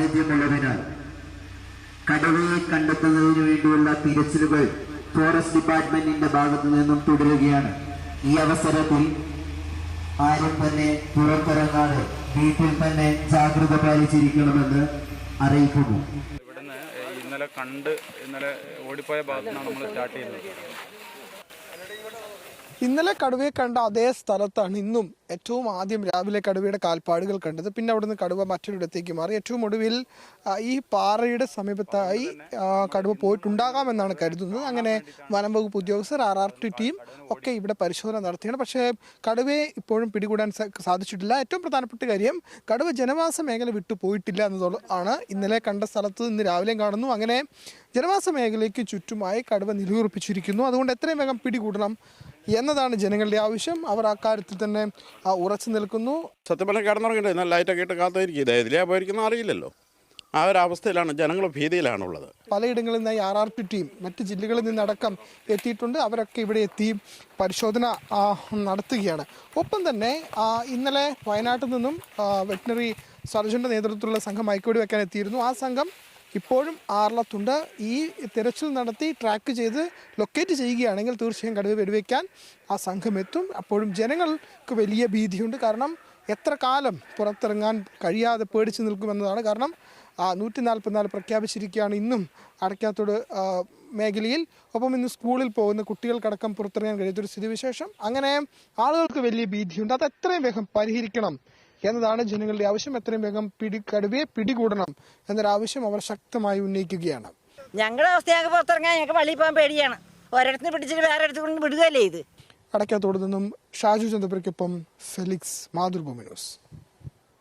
സാന്നിധ്യമുള്ളതിനാൽ കടുവയെ കണ്ടെത്തുന്നതിന് വേണ്ടിയുള്ള തിരച്ചിലുകൾ ഫോറസ്റ്റ് ഡിപ്പാർട്ട്മെന്റിന്റെ ഭാഗത്തു നിന്നും തുടരുകയാണ്. ഈ അവസരത്തിൽ ആരും തന്നെ പുറത്തിറങ്ങാതെ വീട്ടിൽ തന്നെ ജാഗ്രത പാലിച്ചിരിക്കണമെന്ന് അറിയിക്കുന്നു. ഇന്നലെ കണ്ട് ഇന്നലെ ഓടിപ്പോയ ഭാഗത്തു നിന്നാണ് നമ്മൾ സ്റ്റാർട്ട് ചെയ്യുന്നത് ഇന്നലെ കടുവയെ കണ്ട അതേ സ്ഥലത്താണ് ഇന്നും ഏറ്റവും ആദ്യം രാവിലെ കടുവയുടെ കാൽപ്പാടുകൾ കണ്ടത്. പിന്നെ അവിടുന്ന് കടുവ മറ്റൊരിടത്തേക്ക് മാറി. ഏറ്റവും ഒടുവിൽ ഈ പാറയുടെ സമീപത്തായി കടുവ പോയിട്ടുണ്ടാകാമെന്നാണ് കരുതുന്നത്. അങ്ങനെ വനം വകുപ്പ് ഉദ്യോഗസ്ഥർ ആർ ആർ ടി ടീം ഒക്കെ ഇവിടെ പരിശോധന നടത്തിയാണ്. പക്ഷേ കടുവയെ ഇപ്പോഴും പിടികൂടാൻ സാധിച്ചിട്ടില്ല. ഏറ്റവും പ്രധാനപ്പെട്ട കാര്യം കടുവ ജനവാസ മേഖല വിട്ടു പോയിട്ടില്ല എന്നതുള്ള ആണ് ഇന്നലെ കണ്ട സ്ഥലത്ത് നിന്ന് രാവിലെയും കാണുന്നു. അങ്ങനെ ജനവാസ മേഖലയ്ക്ക് ചുറ്റുമായി കടുവ നിലയുറപ്പിച്ചിരിക്കുന്നു. അതുകൊണ്ട് എത്രയും വേഗം പിടികൂടണം. എന്നതാണ് ജനങ്ങളുടെ ആവശ്യം. അവർ അക്കാര്യത്തിൽ തന്നെ ഉറച്ചു നിൽക്കുന്നു. സത്യം പറഞ്ഞാൽ കിടന്നുറങ്ങിയിട്ട് എന്നാൽ ലൈറ്റൊക്കെ ഇട്ട് കാത്തിരിക്കും ഇത് ഇതിലേ പോയിരിക്കുന്ന അറിയില്ലല്ലോ. ആ ഒരു അവസ്ഥയിലാണ് ജനങ്ങൾ ഭീതിയിലാണുള്ളത്. പലയിടങ്ങളിൽ നിന്നായി ആർ ആർ പി ടീം മറ്റ് ജില്ലകളിൽ നിന്നടക്കം എത്തിയിട്ടുണ്ട്. അവരൊക്കെ ഇവിടെ എത്തി പരിശോധന നടത്തുകയാണ്. ഒപ്പം തന്നെ ഇന്നലെ വയനാട്ടിൽ നിന്നും വെറ്റിനറി സർജന്റെ നേതൃത്വത്തിലുള്ള സംഘം മയക്കുവെടി വെക്കാൻ എത്തിയിരുന്നു. ആ സംഘം ഇപ്പോഴും ആറളത്തുണ്ട് ഈ തിരച്ചിൽ നടത്തി ട്രാക്ക് ചെയ്ത് ലൊക്കേറ്റ് ചെയ്യുകയാണെങ്കിൽ തീർച്ചയായും കടുവ വെടിവെക്കാൻ ആ സംഘം എത്തും. അപ്പോഴും ജനങ്ങൾക്ക് വലിയ ഭീതിയുണ്ട്. കാരണം എത്ര കാലം പുറത്തിറങ്ങാൻ കഴിയാതെ പേടിച്ചു നിൽക്കുമെന്നതാണ്. കാരണം നൂറ്റി നാൽപ്പത്തിനാല് പ്രഖ്യാപിച്ചിരിക്കുകയാണ് ഇന്നും അടയ്ക്കാത്തോട് മേഖലയിൽ. ഒപ്പം ഇന്ന് സ്കൂളിൽ പോകുന്ന കുട്ടികൾക്കടക്കം പുറത്തിറങ്ങാൻ കഴിയാത്തൊരു സ്ഥിതിവിശേഷം. അങ്ങനെ ആളുകൾക്ക് വലിയ ഭീതിയുണ്ട്. അത് എത്രയും വേഗം പരിഹരിക്കണം. എന്നതാണ് ജനങ്ങളുടെ ആവശ്യം. എത്രയും വേഗം പിടി കടുവയെ പിടികൂടണം എന്നൊരാവശ്യം അവർ ശക്തമായി ഉന്നയിക്കുകയാണ്. ഞങ്ങളുടെ അവസ്ഥ ഞങ്ങൾക്ക് പുറത്തിറങ്ങാൻ ഞങ്ങൾക്ക് പള്ളിയിൽ പോകാൻ പേടിയാണ്. ഒരിടത്തിന് പിടിച്ചിട്ട് വേറെ ഇടത്ത് കൊണ്ട് വിടുകയല്ലേ ഇത്? അടയ്ക്കാത്തോട് നിന്നും ഷാജു ചന്ദ്രപുരയ്ക്കൊപ്പം ഫെലിക്സ് മാതൃഭൂമി ന്യൂസ്.